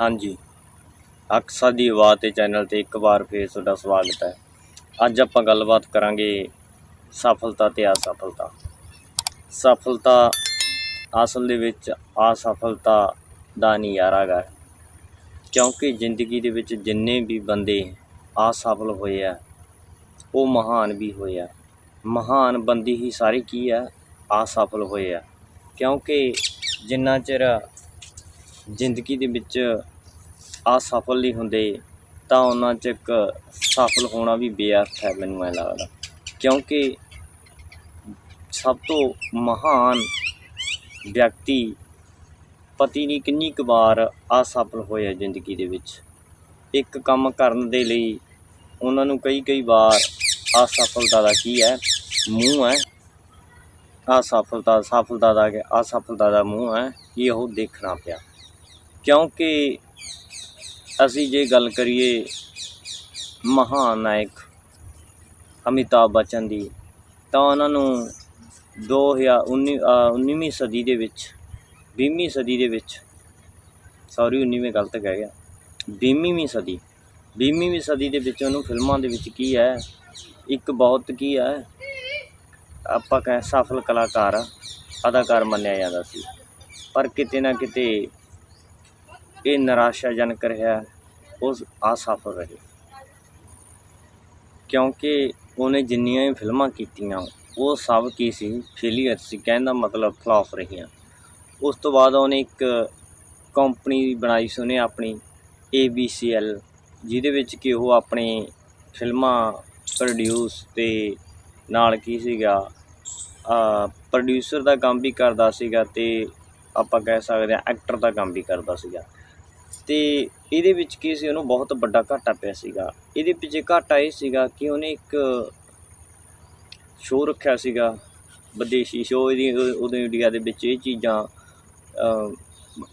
ਹਾਂਜੀ। ਅਕਸਾ ਦੀ ਆਵਾਜ਼ ਤੇ ਚੈਨਲ ਤੇ ਇੱਕ ਵਾਰ ਫੇਰ ਤੁਹਾਡਾ ਸਵਾਗਤ ਹੈ। ਅੱਜ ਆਪਾਂ ਗੱਲਬਾਤ ਕਰਾਂਗੇ ਸਫਲਤਾ ਤੇ ਅਸਫਲਤਾ। ਸਫਲਤਾ ਅਸਲ ਦੇ ਵਿੱਚ ਅਸਫਲਤਾ ਦਾ ਨਜ਼ਾਰਾ ਗਾ। ਕਿਉਂਕਿ ਜ਼ਿੰਦਗੀ ਦੇ ਵਿੱਚ ਜਿੰਨੇ ਵੀ ਬੰਦੇ ਅਸਫਲ ਹੋਏ ਆ, ਉਹ ਮਹਾਨ ਵੀ ਹੋਏ ਆ। ਮਹਾਨ ਬੰਦੀ ਹੀ ਸਾਰੇ ਕੀ ਆ, ਅਸਫਲ ਹੋਏ ਆ। ਕਿਉਂਕਿ ਜਿੰਨਾ ਚਿਰ ਜ਼ਿੰਦਗੀ ਦੇ ਵਿੱਚ ਅਸਫਲ ਨਹੀਂ ਹੁੰਦੇ, ਤਾਂ ਉਹਨਾਂ ਚ ਇੱਕ ਸਫਲ ਹੋਣਾ ਵੀ ਬੇਅਰਥ ਹੈ ਮੈਨੂੰ ਐ ਲੱਗਦਾ। ਕਿਉਂਕਿ ਸਭ ਤੋਂ ਮਹਾਨ ਵਿਅਕਤੀ ਪਤੀ ਨਹੀਂ ਕਿੰਨੀ ਕੁ ਵਾਰ ਅਸਫਲ ਹੋਇਆ ਜ਼ਿੰਦਗੀ ਦੇ ਵਿੱਚ। ਇੱਕ ਕੰਮ ਕਰਨ ਦੇ ਲਈ ਉਹਨਾਂ ਨੂੰ ਕਈ ਕਈ ਵਾਰ ਅਸਫਲਤਾ ਦਾ ਕੀ ਹੈ? ਮੂੰਹ ਹੈ। ਅਸਫਲਤਾ ਸਫਲਤਾ ਦਾ ਅਸਫਲਤਾ ਦਾ ਮੂੰਹ ਹੈ ਇਹ ਉਹ ਦੇਖਣਾ ਪਿਆ। ਕਿਉਂਕਿ ਅਸੀਂ ਜੇ ਗੱਲ ਕਰੀਏ ਮਹਾਨ ਨਾਇਕ ਅਮਿਤਾਭ ਬੱਚਨ ਦੀ, ਤਾਂ ਉਹਨਾਂ ਨੂੰ 2019 19ਵੀਂ ਸਦੀ ਦੇ ਵਿੱਚ 20ਵੀਂ ਸਦੀ ਦੇ ਵਿੱਚ ਸੌਰੀ 19ਵੀਂ ਗਲਤ ਕਹਿ ਗਿਆ 20ਵੀਂ ਸਦੀ 20ਵੀਂ ਸਦੀ ਦੇ ਵਿੱਚ ਉਹਨੂੰ ਫਿਲਮਾਂ ਦੇ ਵਿੱਚ ਕੀ ਹੈ, ਇੱਕ ਬਹੁਤ ਕੀ ਹੈ, ਆਪਾਂ ਕਹਿ ਸਫਲ ਕਲਾਕਾਰ, ਅਦਾਕਾਰ ਮੰਨਿਆ ਜਾਂਦਾ ਸੀ, ਪਰ ਕਿਤੇ ਨਾ ਕਿਤੇ ਇਹ ਨਿਰਾਸ਼ਾਜਨਕ ਰਿਹਾ ਉਸ ਅਸਫਲ ਰਹੇ ਕਿਉਂਕਿ ਉਹਨੇ ਜਿੰਨੀਆਂ ਵੀ ਫਿਲਮਾਂ ਕੀਤੀਆਂ, ਉਹ ਸਭ ਕੀ ਸੀ? ਫੇਲੀਅਰ ਸੀ, ਕਹਿਣ ਦਾ ਮਤਲਬ ਫਲॉप ਰਹੀਆਂ। ਉਸ ਤੋਂ ਬਾਅਦ ਉਹਨੇ ਇੱਕ ਕੰਪਨੀ ਬਣਾਈ ਸੀ ਉਹਨੇ ਆਪਣੀ ABCL ਜਿਹਦੇ ਵਿੱਚ ਕਿ ਉਹ ਆਪਣੀ ਫਿਲਮਾਂ ਪ੍ਰੋਡਿਊਸ ਤੇ ਨਾਲ ਕੀ ਸੀਗਾ ਪ੍ਰੋਡਿਊਸਰ ਦਾ ਕੰਮ ਵੀ ਕਰਦਾ ਸੀਗਾ ਤੇ ਆਪਾਂ ਕਹਿ ਸਕਦੇ ਹਾਂ ਐਕਟਰ ਦਾ ਕੰਮ ਵੀ ਕਰਦਾ ਸੀਗਾ। ਤੇ ਇਹਦੇ ਵਿੱਚ ਕੀ ਸੀ ਉਹਨੂੰ ਬਹੁਤ ਵੱਡਾ ਘਾਟਾ ਪਿਆ ਸੀਗਾ। ਇਹਦੇ ਪਿੱਛੇ ਘਾਟਾ ਇਹ ਸੀਗਾ ਕਿ ਉਹਨੇ ਇੱਕ ਸ਼ੋਅ ਰੱਖਿਆ ਸੀਗਾ ਵਿਦੇਸ਼ੀ ਸ਼ੋਅ ਇਹਦੀ ਉਦੋਂ ਇੰਡੀਆ ਦੇ ਵਿੱਚ ਇਹ ਚੀਜ਼ਾਂ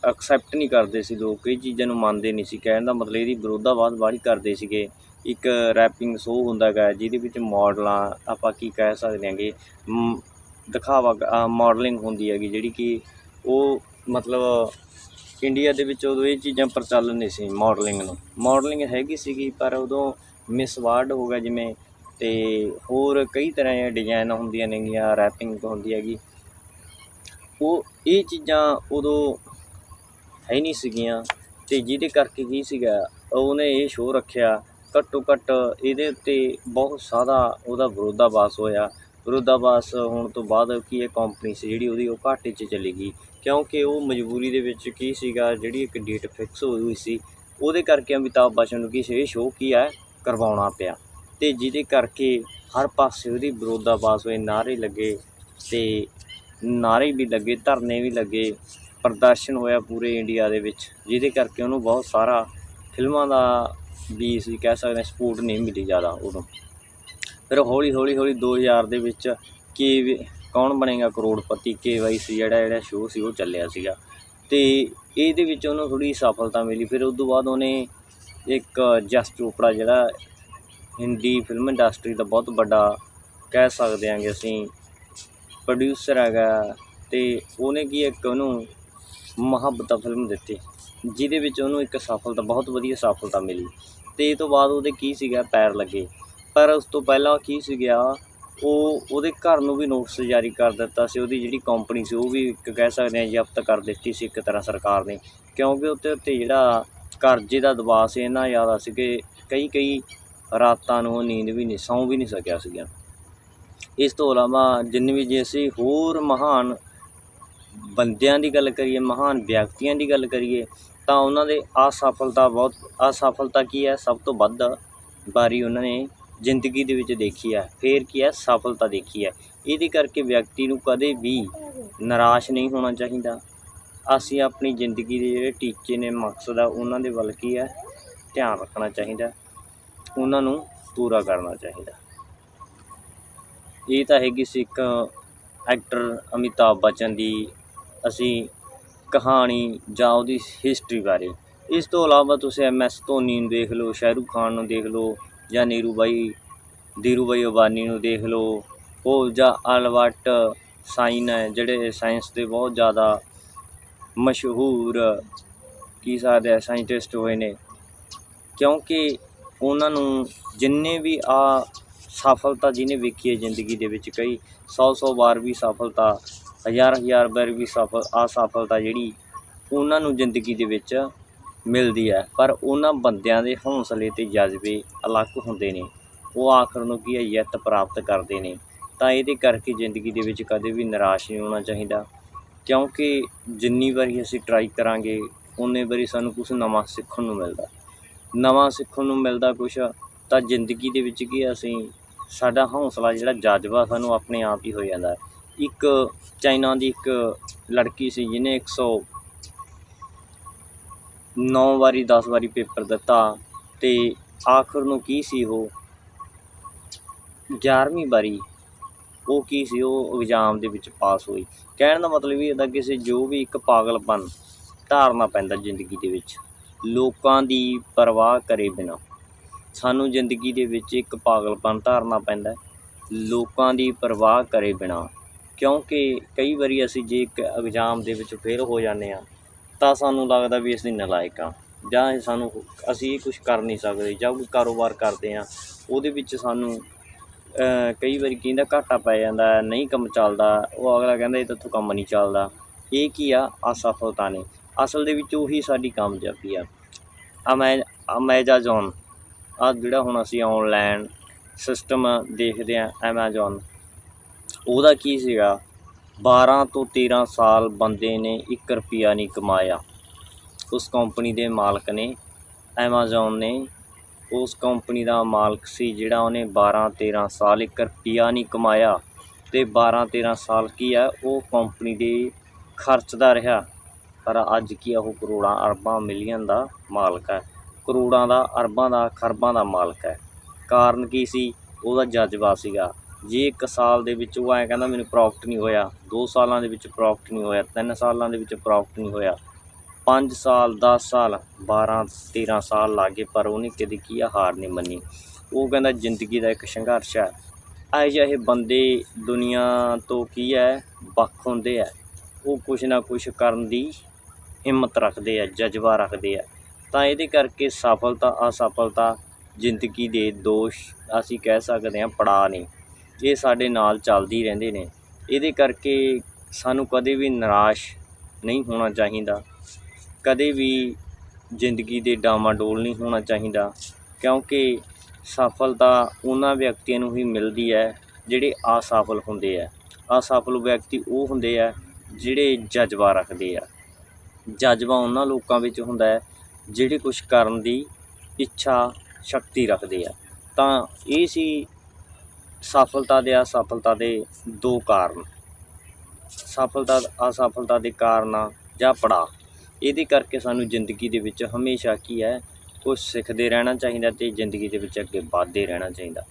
ਐਕਸੈਪਟ ਨਹੀਂ ਕਰਦੇ ਸੀ ਲੋਕ ਇਹ ਚੀਜ਼ਾਂ ਨੂੰ ਮੰਨਦੇ ਨਹੀਂ ਸੀ। ਕਹਿਣ ਦਾ ਮਤਲਬ ਇਹਦੀ ਵਿਰੋਧਾਵਾਦ ਬਾਹਲੀ ਕਰਦੇ ਸੀਗੇ। ਇੱਕ ਰੈਪਿੰਗ ਸ਼ੋਅ ਹੁੰਦਾ ਗਾ ਜਿਹਦੇ ਵਿੱਚ ਮਾਡਲਾਂ ਆਪਾਂ ਕੀ ਕਹਿ ਸਕਦੇ ਹਾਂਗੇ ਮ, ਦਿਖਾਵਾ ਮਾਡਲਿੰਗ ਹੁੰਦੀ ਹੈਗੀ ਜਿਹੜੀ ਕਿ ਉਹ ਮਤਲਬ ਇੰਡੀਆ ਦੇ ਵਿੱਚ ਉਦੋਂ ਇਹ ਚੀਜ਼ਾਂ ਪ੍ਰਚਲਨ ਨਹੀਂ ਸੀ ਮਾਡਲਿੰਗ ਨੂੰ। ਮਾਡਲਿੰਗ ਹੈਗੀ ਸੀਗੀ, ਪਰ ਉਦੋਂ ਮਿਸ ਵਰਲਡ ਹੋ ਗਿਆ ਜਿਵੇਂ, ਤੇ ਹੋਰ ਕਈ ਤਰ੍ਹਾਂ ਦੀਆਂ ਡਿਜ਼ਾਈਨ ਹੁੰਦੀਆਂ ਨੇਗੀਆਂ ਰੈਪਿੰਗ ਹੁੰਦੀ ਹੈਗੀ। ਉਹ, ਇਹ ਚੀਜ਼ਾਂ ਉਦੋਂ ਹੈ ਨਹੀਂ ਸੀਗੀਆਂ, ਤੇ ਜਿਹਦੇ ਕਰਕੇ ਕੀ ਸੀਗਾ, ਉਹਨੇ ਇਹ ਸ਼ੋਅ ਰੱਖਿਆ, ਘੱਟੋ ਘੱਟ ਇਹਦੇ ਉੱਤੇ ਬਹੁਤ ਸਾਰਾ ਉਹਦਾ ਵਿਰੋਧਾਭਾਸ ਹੋਇਆ। ਵਿਰੋਧਾਭਾਸ ਹੋਣ ਤੋਂ ਬਾਅਦ ਕੀ ਇਹ ਕੰਪਨੀ ਸੀ ਜਿਹੜੀ ਉਹਦੀ ਉਹ ਘਾਟੇ 'ਚ ਚਲੀ ਗਈ। ਕਿਉਂਕਿ ਉਹ ਮਜਬੂਰੀ ਦੇ ਵਿੱਚ ਕੀ ਸੀਗਾ, ਜਿਹੜੀ ਇੱਕ ਡੇਟ ਫਿਕਸ ਹੋਈ ਹੋਈ ਸੀ, ਉਹਦੇ ਕਰਕੇ ਅਮਿਤਾਭ ਬੱਚਨ ਨੂੰ ਕੀ ਸੀ, ਇਹ ਸ਼ੋਅ ਕੀ ਹੈ ਕਰਵਾਉਣਾ ਪਿਆ। ਤੇ ਜਿਹਦੇ ਕਰਕੇ ਹਰ ਪਾਸੇ ਉਹਦੀ ਵਿਰੋਧਾਭਾਸ ਹੋਏ ਨਾਰੇ ਲੱਗੇ ਤੇ ਨਾਰੇ ਵੀ ਲੱਗੇ, ਧਰਨੇ ਵੀ ਲੱਗੇ, ਪ੍ਰਦਰਸ਼ਨ ਹੋਇਆ ਪੂਰੇ ਇੰਡੀਆ ਦੇ ਵਿੱਚ, ਜਿਹਦੇ ਕਰਕੇ ਉਹਨੂੰ ਬਹੁਤ ਸਾਰਾ ਫਿਲਮਾਂ ਦਾ ਵੀ ਅਸੀਂ ਕਹਿ ਸਕਦੇ ਹਾਂ ਸਪੋਰਟ ਨਹੀਂ ਮਿਲੀ ਜ਼ਿਆਦਾ ਉਦੋਂ ਫਿਰ ਹੌਲੀ ਹੌਲੀ ਹੌਲੀ 2000 ਦੇ ਵਿੱਚ ਕੀ ਕੌਣ ਬਣੇਗਾ ਕਰੋੜਪਤੀ ਸੀ ਜਿਹੜਾ ਜਿਹੜਾ ਸ਼ੋਅ ਸੀ, ਉਹ ਚੱਲਿਆ ਸੀਗਾ। ਤੇ ਇਹਦੇ ਵਿੱਚ ਉਹਨੂੰ ਥੋੜੀ ਸਫਲਤਾ ਮਿਲੀ। ਫਿਰ ਉਸ ਤੋਂ ਬਾਅਦ ਉਹਨੇ ਇੱਕ ਜਸ ਚੋਪੜਾ ਜਿਹੜਾ, ਹਿੰਦੀ ਫਿਲਮ ਇੰਡਸਟਰੀ ਦਾ ਬਹੁਤ ਵੱਡਾ ਕਹਿ ਸਕਦੇ ਹਾਂਗੇ ਅਸੀਂ ਪ੍ਰੋਡਿਊਸਰ ਹੈਗਾ ਤੇ ਉਹਨੇ ਕੀ ਇੱਕ ਉਹਨੂੰ ਮੁਹੱਬਤ ਫਿਲਮ ਦਿੱਤੀ, ਜਿਹਦੇ ਵਿੱਚ ਉਹਨੂੰ ਇੱਕ ਸਫਲਤਾ, ਬਹੁਤ ਵਧੀਆ ਸਫਲਤਾ ਮਿਲੀ। ਤੇ ਇਹ ਤੋਂ ਬਾਅਦ ਉਹਦੇ ਕੀ ਸੀਗਾ, ਪੈਰ ਲੱਗੇ। ਪਰ ਉਸ ਤੋਂ ਪਹਿਲਾਂ ਕੀ ਸੀਗਾ ਉਹ, ਉਹਦੇ ਘਰ ਨੂੰ ਵੀ ਨੋਟਿਸ ਜਾਰੀ ਕਰ ਦਿੱਤਾ ਸੀ, ਉਹਦੀ ਜਿਹੜੀ ਕੰਪਨੀ ਸੀ, ਉਹ ਵੀ ਇੱਕ ਕਹਿ ਸਕਦੇ ਹਾਂ ਜ਼ਬਤ ਕਰ ਦਿੱਤੀ ਸੀ ਇੱਕ ਤਰ੍ਹਾਂ ਸਰਕਾਰ ਨੇ। ਕਿਉਂਕਿ ਉੱਤੇ ਉੱਤੇ ਜਿਹੜਾ ਕਰਜ਼ੇ ਦਾ ਦਬਾਅ ਸੀ, ਇੰਨਾ ਜ਼ਿਆਦਾ ਸੀ ਕਿ ਕਈ ਕਈ ਰਾਤਾਂ ਨੂੰ ਉਹ ਨੀਂਦ ਵੀ ਨਹੀਂ, ਸੌਂ ਵੀ ਨਹੀਂ ਸਕਿਆ ਸੀਗਾ। ਇਸ ਤੋਂ ਇਲਾਵਾ ਜਿੰਨੇ ਵੀ ਜੇ ਅਸੀਂ ਹੋਰ ਮਹਾਨ ਬੰਦਿਆਂ ਦੀ ਗੱਲ ਕਰੀਏ, ਮਹਾਨ ਵਿਅਕਤੀਆਂ ਦੀ ਗੱਲ ਕਰੀਏ, ਤਾਂ ਉਹਨਾਂ ਦੇ ਅਸਫਲਤਾ ਬਹੁਤ, ਅਸਫਲਤਾ ਕੀ ਹੈ? ਸਭ ਤੋਂ ਵੱਧ ਵਾਰੀ ਉਹਨਾਂ ਨੇ ਜ਼ਿੰਦਗੀ ਦੇ ਵਿੱਚ ਦੇਖੀ ਹੈ ਫੇਰ ਕੀ ਹੈ ਸਫਲਤਾ ਦੇਖੀ ਹੈ ਇਹਦੇ ਕਰਕੇ ਵਿਅਕਤੀ ਨੂੰ ਕਦੇ ਵੀ ਨਿਰਾਸ਼ ਨਹੀਂ ਹੋਣਾ ਚਾਹੀਦਾ। ਅਸੀਂ ਆਪਣੀ ਜ਼ਿੰਦਗੀ ਦੇ ਜਿਹੜੇ ਟੀਚੇ ਨੇ, ਮਕਸਦ ਆ, ਉਹਨਾਂ ਦੇ ਵੱਲ ਕੀ ਹੈ ਧਿਆਨ ਰੱਖਣਾ ਚਾਹੀਦਾ। ਉਹਨਾਂ ਨੂੰ ਪੂਰਾ ਕਰਨਾ ਚਾਹੀਦਾ। ਇਹ ਤਾਂ ਹੈਗੀ ਸੀ ਇੱਕ ਐਕਟਰ ਅਮਿਤਾਭ ਬੱਚਨ ਦੀ ਅਸੀਂ ਕਹਾਣੀ ਜਾਂ ਉਹਦੀ ਹਿਸਟਰੀ ਬਾਰੇ। ਇਸ ਤੋਂ ਇਲਾਵਾ ਤੁਸੀਂ ਐਮ ਐਸ ਧੋਨੀ ਨੂੰ ਦੇਖ ਲਓ, ਸ਼ਾਹਰੁਖ ਖਾਨ ਨੂੰ ਦੇਖ ਲਓ ਜਾਂ ਨੀਰੂ ਬਾਈ, ਧੀਰੂ ਬਾਈ ਅਬਾਨੀ ਨੂੰ ਦੇਖ ਲਓ। ਉਹ ਜਾਂ ਅਲਬਰਟ ਸਾਈਨ ਹੈ, ਜਿਹੜੇ ਸਾਇੰਸ ਦੇ ਬਹੁਤ ਜ਼ਿਆਦਾ ਮਸ਼ਹੂਰ, ਕੀ ਸਕਦੇ ਸਾਇੰਟਿਸਟ ਹੋਏ ਨੇ। ਕਿਉਂਕਿ ਉਹਨਾਂ ਨੂੰ ਜਿੰਨੇ ਵੀ ਆ ਸਫਲਤਾ ਜਿਹਨੇ ਵੇਖੀ ਹੈ ਜ਼ਿੰਦਗੀ ਦੇ ਵਿੱਚ, ਕਈ ਸੌ ਸੌ ਵਾਰ ਵੀ ਸਫਲਤਾ, ਹਜ਼ਾਰ ਹਜ਼ਾਰ ਵਾਰ ਵੀ ਸਫਲ ਅਸਫਲਤਾ ਜਿਹੜੀ ਉਹਨਾਂ ਨੂੰ ਜ਼ਿੰਦਗੀ ਦੇ ਵਿੱਚ ਮਿਲਦੀ ਹੈ, ਪਰ ਉਹਨਾਂ ਬੰਦਿਆਂ ਦੇ ਹੌਸਲੇ ਤੇ ਜਜ਼ਬੇ ਅਲੱਗ ਹੁੰਦੇ ਨੇ। ਉਹ ਆਖਰ ਨੂੰ ਕੀ ਹੈ ਯਤ ਪ੍ਰਾਪਤ ਕਰਦੇ ਨੇ? ਤਾਂ ਇਹਦੇ ਕਰਕੇ ਜ਼ਿੰਦਗੀ ਦੇ ਵਿੱਚ ਕਦੇ ਵੀ ਨਿਰਾਸ਼ ਨਹੀਂ ਹੋਣਾ ਚਾਹੀਦਾ। ਕਿਉਂਕਿ ਜਿੰਨੀ ਵਾਰੀ ਅਸੀਂ ਟਰਾਈ ਕਰਾਂਗੇ, ਉਨੇ ਵਾਰੀ ਸਾਨੂੰ ਕੁਝ ਨਵਾਂ ਸਿੱਖਣ ਨੂੰ ਮਿਲਦਾ। ਨਵਾਂ ਸਿੱਖਣ ਨੂੰ ਮਿਲਦਾ ਕੁਝ ਤਾਂ ਜ਼ਿੰਦਗੀ ਦੇ ਵਿੱਚ ਕੀ ਅਸੀਂ, ਸਾਡਾ ਹੌਸਲਾ ਜਿਹੜਾ ਜਜ਼ਬਾ ਸਾਨੂੰ ਆਪਣੇ ਆਪ ਹੀ ਹੋ ਜਾਂਦਾ। ਇੱਕ ਚਾਈਨਾ ਦੀ ਇੱਕ ਲੜਕੀ ਸੀ, ਜਿਹਨੇ 100 9 ਵਾਰੀ 10 ਵਾਰੀ ਪੇਪਰ ਦਿੱਤਾ ਤੇ ਆਖਰ ਨੂੰ ਕੀ ਸੀ ਉਹ? 11ਵੀਂ ਵਾਰੀ ਉਹ ਕੀ ਸੀ ਉਹ ਐਗਜ਼ਾਮ ਦੇ ਵਿੱਚ ਪਾਸ ਹੋਈ। ਕਹਿਣ ਦਾ ਮਤਲਬ ਇਹ ਹੁੰਦਾ ਕਿਸੇ ਜੋ ਵੀ ਇੱਕ ਪਾਗਲਪਨ ਧਾਰਨਾ ਪੈਂਦਾ ਜ਼ਿੰਦਗੀ ਦੇ ਵਿੱਚ, ਲੋਕਾਂ ਦੀ ਪਰਵਾਹ ਕਰੇ ਬਿਨਾ। ਸਾਨੂੰ ਜ਼ਿੰਦਗੀ ਦੇ ਵਿੱਚ ਇੱਕ ਪਾਗਲਪਨ ਧਾਰਨਾ ਪੈਂਦਾ ਲੋਕਾਂ ਦੀ ਪਰਵਾਹ ਕਰੇ ਬਿਨਾ। ਕਿਉਂਕਿ ਕਈ ਵਾਰੀ ਅਸੀਂ ਜੇ ਇੱਕ ਐਗਜ਼ਾਮ ਦੇ ਵਿੱਚ ਫੇਲ ਹੋ ਜਾਂਦੇ ਹਾਂ ਤਾਂ ਸਾਨੂੰ ਲੱਗਦਾ ਵੀ ਅਸੀਂ ਨਲਾਇਕ ਹਾਂ ਜਾਂ ਇਹ ਸਾਨੂੰ ਅਸੀਂ ਕੁਝ ਕਰ ਨਹੀਂ ਸਕਦੇ ਜਾਂ ਕੋਈ ਕਾਰੋਬਾਰ ਕਰਦੇ ਹਾਂ ਉਹਦੇ ਵਿੱਚ ਸਾਨੂੰ ਕਈ ਵਾਰੀ ਕਹਿੰਦਾ ਘਾਟਾ ਪੈ ਜਾਂਦਾ, ਨਹੀਂ ਕੰਮ ਚੱਲਦਾ, ਉਹ ਅਗਲਾ ਕਹਿੰਦਾ ਇਹ ਤਾਂ ਕੰਮ ਨਹੀਂ ਚੱਲਦਾ। ਇਹ ਕੀ ਆ? ਅਸਫਲਤਾ ਨੇ। ਅਸਲ ਦੇ ਵਿੱਚ ਉਹੀ ਸਾਡੀ ਕਾਮਯਾਬੀ ਆ। ਅਮੈ ਅਮੈਜ਼ਾਜ਼ੋਨ ਆ ਜਿਹੜਾ ਹੁਣ ਅਸੀਂ ਆਨਲਾਈਨ ਸਿਸਟਮ ਦੇਖਦੇ ਆ ਐਮਾਜ਼ੋਨ ਉਹਦਾ ਕੀ ਸੀਗਾ? 12 ਤੋਂ 13 ਸਾਲ ਬੰਦੇ ਨੇ 1 ਰੁਪਿਆ ਨਹੀਂ ਕਮਾਇਆ। ਉਸ ਕੰਪਨੀ ਦੇ ਮਾਲਕ ਨੇ ਐਮਾਜ਼ੋਨ ਨੇ, ਉਸ ਕੰਪਨੀ ਦਾ ਮਾਲਕ ਸੀ ਜਿਹੜਾ ਉਹਨੇ 12 13 ਸਾਲ 1 ਰੁਪਿਆ ਨਹੀਂ ਕਮਾਇਆ। ਤੇ 12 13 ਸਾਲ ਕੀ ਆ, ਉਹ ਕੰਪਨੀ ਦੇ ਖਰਚਦਾ ਰਿਹਾ। ਪਰ ਅੱਜ ਕੀ ਆ, ਉਹ ਕਰੋੜਾਂ ਅਰਬਾਂ ਮਿਲੀਅਨ ਦਾ ਮਾਲਕ ਹੈ। ਕਰੋੜਾਂ ਦਾ ਅਰਬਾਂ ਦਾ ਖਰਬਾਂ ਦਾ ਮਾਲਕ ਹੈ। ਕਾਰਨ ਕੀ ਸੀ, ਉਹਦਾ ਜਜ਼ਬਾ ਸੀਗਾ। ਜੇ ਇੱਕ ਸਾਲ ਦੇ ਵਿੱਚ ਉਹ ਐਂ ਕਹਿੰਦਾ ਮੈਨੂੰ ਪ੍ਰੋਫਿਟ ਨਹੀਂ ਹੋਇਆ, ਦੋ ਸਾਲਾਂ ਦੇ ਵਿੱਚ ਪ੍ਰੋਫਿਟ ਨਹੀਂ ਹੋਇਆ, ਤਿੰਨ ਸਾਲਾਂ ਦੇ ਵਿੱਚ ਪ੍ਰੋਫਿਟ ਨਹੀਂ ਹੋਇਆ 5 ਸਾਲ 10 ਸਾਲ 12 13 ਸਾਲ ਲੱਗੇ ਪਰ ਉਹਨੇ ਕਦੇ ਕੀ ਆ ਹਾਰ ਨਹੀਂ ਮੰਨੀ। ਉਹ ਕਹਿੰਦਾ ਜ਼ਿੰਦਗੀ ਦਾ ਇੱਕ ਸੰਘਰਸ਼ ਹੈ। ਇਹੋ ਜਿਹੇ ਬੰਦੇ ਦੁਨੀਆ ਤੋਂ ਕੀ ਹੈ? ਵੱਖ ਹੁੰਦੇ ਆ। ਉਹ ਕੁਛ ਨਾ ਕੁਛ ਕਰਨ ਦੀ ਹਿੰਮਤ ਰੱਖਦੇ ਆ, ਜਜ਼ਬਾ ਰੱਖਦੇ ਆ। ਤਾਂ ਇਹਦੇ ਕਰਕੇ ਸਫਲਤਾ, ਅਸਫਲਤਾ ਜ਼ਿੰਦਗੀ ਦੇ ਦੋਸ਼ ਅਸੀਂ ਕਹਿ ਸਕਦੇ ਹਾਂ ਪੜਾਅ ਨੇ। ਇਹ ਸਾਡੇ ਨਾਲ ਚੱਲਦੀ ਰਹਿੰਦੇ ਨੇ। ਇਹਦੇ ਕਰਕੇ ਸਾਨੂੰ ਕਦੇ ਵੀ ਨਿਰਾਸ਼ ਨਹੀਂ ਹੋਣਾ ਚਾਹੀਦਾ। ਕਦੇ ਵੀ ਜ਼ਿੰਦਗੀ ਦੇ ਡਾਮਾਡੋਲ ਨਹੀਂ ਹੋਣਾ ਚਾਹੀਦਾ, ਕਿਉਂਕਿ ਸਫਲਤਾ ਉਹਨਾਂ ਵਿਅਕਤੀਆਂ ਨੂੰ ਹੀ ਮਿਲਦੀ ਹੈ, ਜਿਹੜੇ ਅਸਫਲ ਹੁੰਦੇ ਆ। ਅਸਫਲ ਵਿਅਕਤੀ ਉਹ ਹੁੰਦੇ ਆ ਜਿਹੜੇ ਜਜ਼ਬਾ ਰੱਖਦੇ ਆ। ਜਜ਼ਬਾ ਉਹਨਾਂ ਲੋਕਾਂ ਵਿੱਚ ਹੁੰਦਾ ਹੈ, ਜਿਹੜੇ ਕੁਝ ਕਰਨ ਦੀ ਇੱਛਾ, ਸ਼ਕਤੀ ਰੱਖਦੇ ਆ। ਤਾਂ ਇਹ ਸੀ ਸਫਲਤਾ ਦੇ ਅਸਫਲਤਾ ਦੇ ਦੋ ਕਾਰਨ। ਸਫਲਤਾ, ਅਸਫਲਤਾ ਦੇ ਕਾਰਨ ਜਾਂ ਪੜਾ ਇਹਦੇ ਕਰਕੇ ਸਾਨੂੰ ਜ਼ਿੰਦਗੀ ਦੇ ਵਿੱਚ ਹਮੇਸ਼ਾ ਕੀ ਹੈ, ਕੁਝ ਸਿੱਖਦੇ ਰਹਿਣਾ ਚਾਹੀਦਾ ਤੇ ਜ਼ਿੰਦਗੀ ਦੇ ਵਿੱਚ ਅੱਗੇ ਵਧਦੇ ਰਹਿਣਾ ਚਾਹੀਦਾ।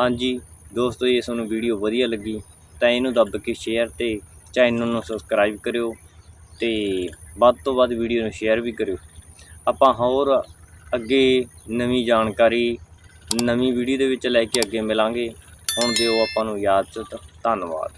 ਹਾਂਜੀ, ਦੋਸਤੋ, ਜੇ ਤੁਹਾਨੂੰ ਵੀਡੀਓ ਵਧੀਆ ਲੱਗੀ ਤਾਂ ਇਹਨੂੰ ਦੱਬ ਕੇ ਸ਼ੇਅਰ ਤੇ ਚੈਨਲ ਨੂੰ ਸਬਸਕ੍ਰਾਈਬ ਕਰਿਓ ਤੇ ਵੱਧ ਤੋਂ ਵੱਧ ਵੀਡੀਓ ਨੂੰ ਸ਼ੇਅਰ ਵੀ ਕਰਿਓ। ਆਪਾਂ ਹੋਰ ਅੱਗੇ ਨਵੀਂ ਜਾਣਕਾਰੀ, ਨਵੀਂ ਵੀਡੀਓ ਦੇ ਵਿੱਚ ਲੈ ਕੇ ਅੱਗੇ ਮਿਲਾਂਗੇ। ਹੁਣ ਦਿਓ ਆਪਾਂ ਨੂੰ ਇਜਾਜ਼ਤ ਧੰਨਵਾਦ।